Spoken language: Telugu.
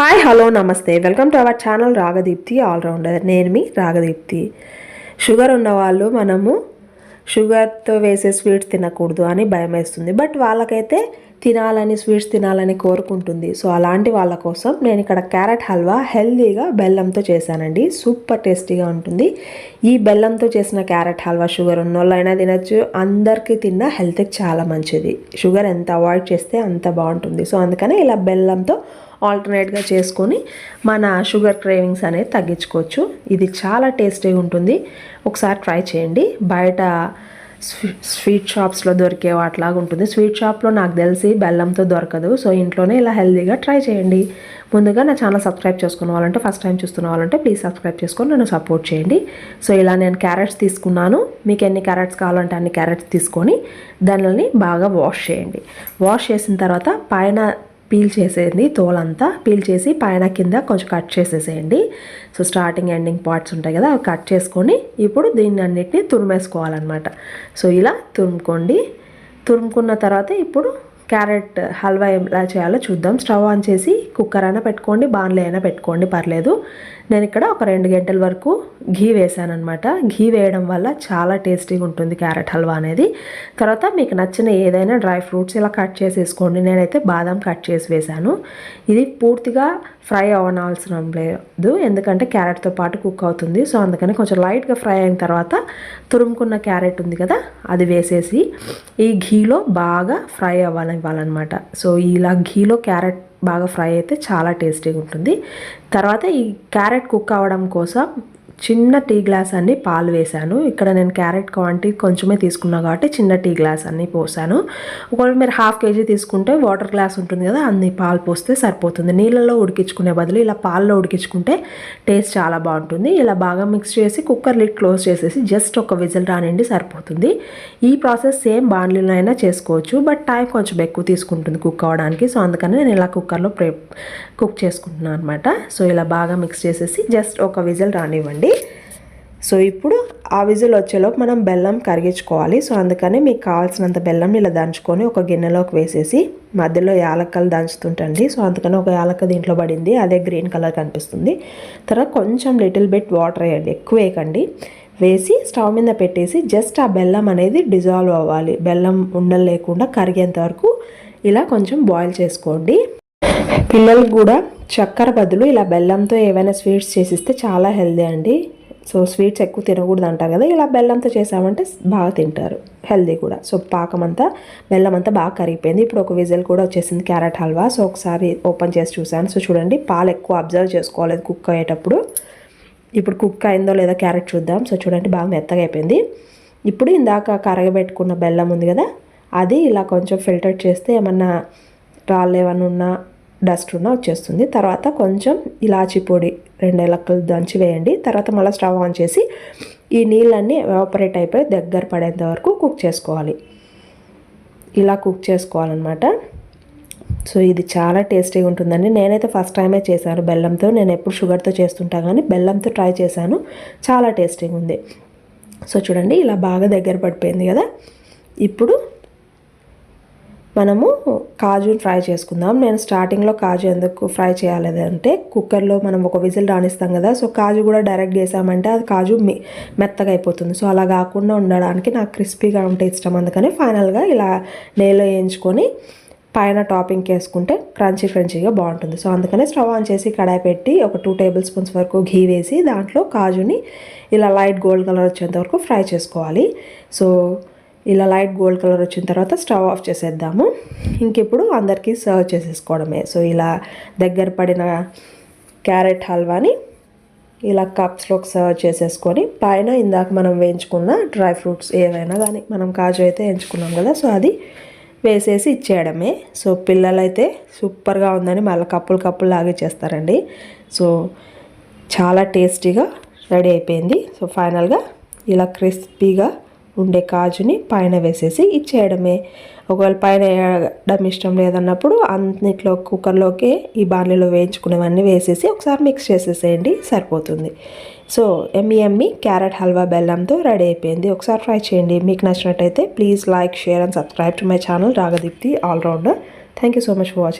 హాయ్ హలో నమస్తే. Welcome to our channel Ragadeepti allrounder నేను మీ రాగదీప్తి షుగర్ ఉన్నవాళ్ళు మనము షుగర్తో వేసే స్వీట్స్ తినకూడదు అని భయం వేస్తుంది. బట్ వాళ్ళకైతే తినాలని స్వీట్స్ తినాలని కోరుకుంటుంది. సో అలాంటి వాళ్ళ కోసం నేను ఇక్కడ క్యారెట్ హల్వా హెల్దీగా బెల్లంతో చేశానండి. సూపర్ టేస్టీగా ఉంటుంది. ఈ బెల్లంతో చేసిన క్యారెట్ హల్వా షుగర్ ఉన్న వాళ్ళైనా తినచ్చు. అందరికీ తిన్న హెల్త్కి చాలా మంచిది. షుగర్ ఎంత అవాయిడ్ చేస్తే అంత బాగుంటుంది. సో అందుకని ఇలా బెల్లంతో ఆల్టర్నేట్గా చేసుకొని మన షుగర్ క్రేవింగ్స్ అనేది తగ్గించుకోవచ్చు. ఇది చాలా టేస్టీగా ఉంటుంది. ఒకసారి ట్రై చేయండి. బయట స్వీట్ షాప్స్లో దొరికే వాటిలాగా ఉంటుంది. స్వీట్ షాప్లో నాకు తెలిసి బెల్లంతో దొరకదు. సో ఇంట్లోనే ఇలా హెల్దీగా ట్రై చేయండి. ముందుగా నా ఛానల్ సబ్స్క్రైబ్ చేసుకున్న వాళ్ళంటే ఫస్ట్ టైం చూస్తున్న వాళ్ళంటే ప్లీజ్ సబ్స్క్రైబ్ చేసుకొని నన్ను సపోర్ట్ చేయండి. సో ఇలా నేను క్యారెట్స్ తీసుకున్నాను. మీకు ఎన్ని క్యారెట్స్ కావాలంటే అన్ని క్యారెట్స్ తీసుకొని దానిని బాగా వాష్ చేయండి. వాష్ చేసిన తర్వాత పైన పీల్ చేసేయండి తోలంతా పీల్ చేసి పైన కింద కొంచెం కట్ చేసేసేయండి. సో స్టార్టింగ్ ఎండింగ్ పార్ట్స్ ఉంటాయి కదా అవి కట్ చేసుకొని ఇప్పుడు దీన్ని అన్నిటిని తురిమేసుకోవాలన్నమాట. సో ఇలా తురుముకోండి. తురుముకున్న తర్వాత ఇప్పుడు క్యారెట్ హల్వా ఎలా చేయాలో చూద్దాం. స్టవ్ ఆన్ చేసి కుక్కర్ అయినా పెట్టుకోండి బాన్లే అయినా పెట్టుకోండి పర్లేదు. నేను ఇక్కడ ఒక రెండు గంటల వరకు ఘీ వేసాను అనమాట ఘీ వేయడం వల్ల చాలా టేస్టీగా ఉంటుంది క్యారెట్ హల్వా అనేది. తర్వాత మీకు నచ్చిన ఏదైనా డ్రై ఫ్రూట్స్ ఇలా కట్ చేసేసుకోండి. నేనైతే బాదం కట్ చేసి వేశాను. ఇది పూర్తిగా ఫ్రై అవ్వనవసరం లేదు. ఎందుకంటే క్యారెట్తో పాటు కుక్ అవుతుంది. సో అందుకని కొంచెం లైట్గా ఫ్రై అయిన తర్వాత తురుముకున్న క్యారెట్ ఉంది కదా అది వేసేసి ఈ ఘీలో బాగా ఫ్రై అవ్వాలన్నమాట సో ఇలా ఘీలో క్యారెట్ బాగా ఫ్రై అయితే చాలా టేస్టీగా ఉంటుంది. తర్వాత ఈ క్యారెట్ కుక్ అవ్వడం కోసం చిన్న టీ గ్లాస్ అన్ని పాలు వేశాను. ఇక్కడ నేను క్యారెట్ క్వాంటిటీ కొంచెమే తీసుకున్నా కాబట్టి చిన్న టీ గ్లాస్ అన్ని పోసాను. ఒకవేళ మీరు హాఫ్ కేజీ తీసుకుంటే వాటర్ గ్లాస్ ఉంటుంది కదా అన్ని పాలు పోస్తే సరిపోతుంది. నీళ్ళలో ఉడికించుకునే బదులు ఇలా పాల్లో ఉడికించుకుంటే టేస్ట్ చాలా బాగుంటుంది. ఇలా బాగా మిక్స్ చేసి కుక్కర్ లిడ్ క్లోజ్ చేసేసి జస్ట్ ఒక విజిల్ రానిండి సరిపోతుంది. ఈ ప్రాసెస్ సేమ్ బాండ్లీలో అయినా చేసుకోవచ్చు బట్ టైం కొంచెం ఎక్కువ తీసుకుంటుంది కుక్ అవ్వడానికి. సో అందుకని నేను ఇలా కుక్కర్లో ప్రే కుక్ చేసుకుంటున్నాను అనమాట సో ఇలా బాగా మిక్స్ చేసేసి జస్ట్ ఒక విజిల్ రానివ్వండి. సో ఇప్పుడు ఆ విజిల్ వచ్చేలోపు మనం బెల్లం కరిగించుకోవాలి. సో అందుకని మీకు కావాల్సినంత బెల్లం ఇలా దంచుకొని ఒక గిన్నెలోకి వేసేసి మధ్యలో యాలక్కలు దంచుతుంటండి. సో అందుకని ఒక యాలక్క దీంట్లో పడింది. అదే గ్రీన్ కలర్ కనిపిస్తుంది. తర్వాత కొంచెం లిటిల్ బిట్ వాటర్ వేయండి. ఎక్కువ వేయకండి. వేసి స్టవ్ మీద పెట్టేసి జస్ట్ ఆ బెల్లం అనేది డిజాల్వ్ అవ్వాలి. బెల్లం ఉండలు లేకుండా కరిగేంత వరకు ఇలా కొంచెం బాయిల్ చేసుకోండి. పిల్లలకు కూడా చక్కెర బదులు ఇలా బెల్లంతో ఏవైనా స్వీట్స్ చేసిస్తే చాలా హెల్దీ అండి. సో స్వీట్స్ ఎక్కువ తినకూడదు అంటారు కదా ఇలా బెల్లంతో చేసామంటే బాగా తింటారు హెల్దీ కూడా. సో పాకం అంతా బెల్లం అంతా బాగా కరిగిపోయింది. ఇప్పుడు ఒక విజిల్ కూడా వచ్చేసింది క్యారెట్ హల్వా. సో ఒకసారి ఓపెన్ చేసి చూసాను సో చూడండి పాలు ఎక్కువ అబ్జర్వ్ చేసుకోలేదు కుక్ అయ్యేటప్పుడు. ఇప్పుడు కుక్ అయిందో లేదో క్యారెట్ చూద్దాం. సో చూడండి బాగా మెత్తగా అయిపోయింది. ఇప్పుడు ఇందాక కరగబెట్టుకున్న బెల్లం ఉంది కదా అది ఇలా కొంచెం ఫిల్టర్ చేస్తే ఏమన్నా రాళ్ళు ఏమన్నా ఉన్నా డస్ట్ ఉన్న వచ్చేస్తుంది. తర్వాత కొంచెం ఇలాచి పొడి రెండు ఎలక్కలు దంచి వేయండి. తర్వాత మళ్ళీ స్టవ్ ఆన్ చేసి ఈ నీళ్ళన్నీ ఎవాపరేట్ అయిపోయి దగ్గర పడేంత వరకు కుక్ చేసుకోవాలి. ఇలా కుక్ చేసుకోవాలన్నమాట. సో ఇది చాలా టేస్టీగా ఉంటుందండి. నేనైతే ఫస్ట్ టైమే చేశాను. బెల్లంతో నేను ఎప్పుడు షుగర్తో చేస్తుంటాను కానీ బెల్లంతో ట్రై చేశాను. చాలా టేస్టీగా ఉంది. సో చూడండి ఇలా బాగా దగ్గర పడిపోయింది కదా. ఇప్పుడు మనము కాజు ఫ్రై చేసుకుందాం. నేను స్టార్టింగ్లో కాజు ఎందుకు ఫ్రై చేయాలి అంటే కుక్కర్లో మనం ఒక విజిల్ రాణిస్తాం కదా సో కాజు కూడా డైరెక్ట్ చేసామంటే అది కాజు మెత్తగా అయిపోతుంది. సో అలా కాకుండా ఉండడానికి నాకు క్రిస్పీగా ఉంటే ఇష్టం. అందుకని ఫైనల్గా ఇలా నేలో వేయించుకొని పైన టాపింగ్ వేసుకుంటే క్రంచీ ఫ్రంచీగా బాగుంటుంది. సో అందుకనే స్టవ్ ఆన్ చేసి కడాయి పెట్టి ఒక టూ టేబుల్ స్పూన్స్ వరకు ఘీ వేసి దాంట్లో కాజుని ఇలా లైట్ గోల్డ్ కలర్ వచ్చేంత వరకు ఫ్రై చేసుకోవాలి. సో ఇలా లైట్ గోల్డ్ కలర్ వచ్చిన తర్వాత స్టవ్ ఆఫ్ చేసేద్దాము. ఇంకిప్పుడు అందరికీ సర్వ్ చేసేసుకోవడమే. సో ఇలా దగ్గర పడిన క్యారెట్ హల్వాని ఇలా కప్స్లోకి సర్వ్ చేసేసుకొని పైన ఇందాక మనం వేయించుకున్న డ్రై ఫ్రూట్స్ ఏవైనా కానీ మనం కాజు అయితే వేయించుకున్నాం కదా సో అది వేసేసి ఇచ్చేయడమే. సో పిల్లలైతే సూపర్గా ఉందని మళ్ళీ కప్పులు కప్పులు లాగే చేస్తారండి. సో చాలా టేస్టీగా రెడీ అయిపోయింది. సో ఫైనల్గా ఇలా క్రిస్పీగా ఉండే కాజుని పైన వేసేసి ఇచ్చేయడమే. ఒకవేళ పైన వేయడం ఇష్టం లేదన్నప్పుడు అన్నిట్లో కుక్కర్లోకి ఈ బాణలిలో వేయించుకునేవన్నీ వేసేసి ఒకసారి మిక్స్ చేసేసేయండి సరిపోతుంది. So yummy yummy carrot halwa బెల్లంతో రెడీ అయిపోయింది. ఒకసారి ట్రై చేయండి. మీకు నచ్చినట్టయితే please like share and subscribe to my channel Ragadeepti allrounder. Thank you so much for watching.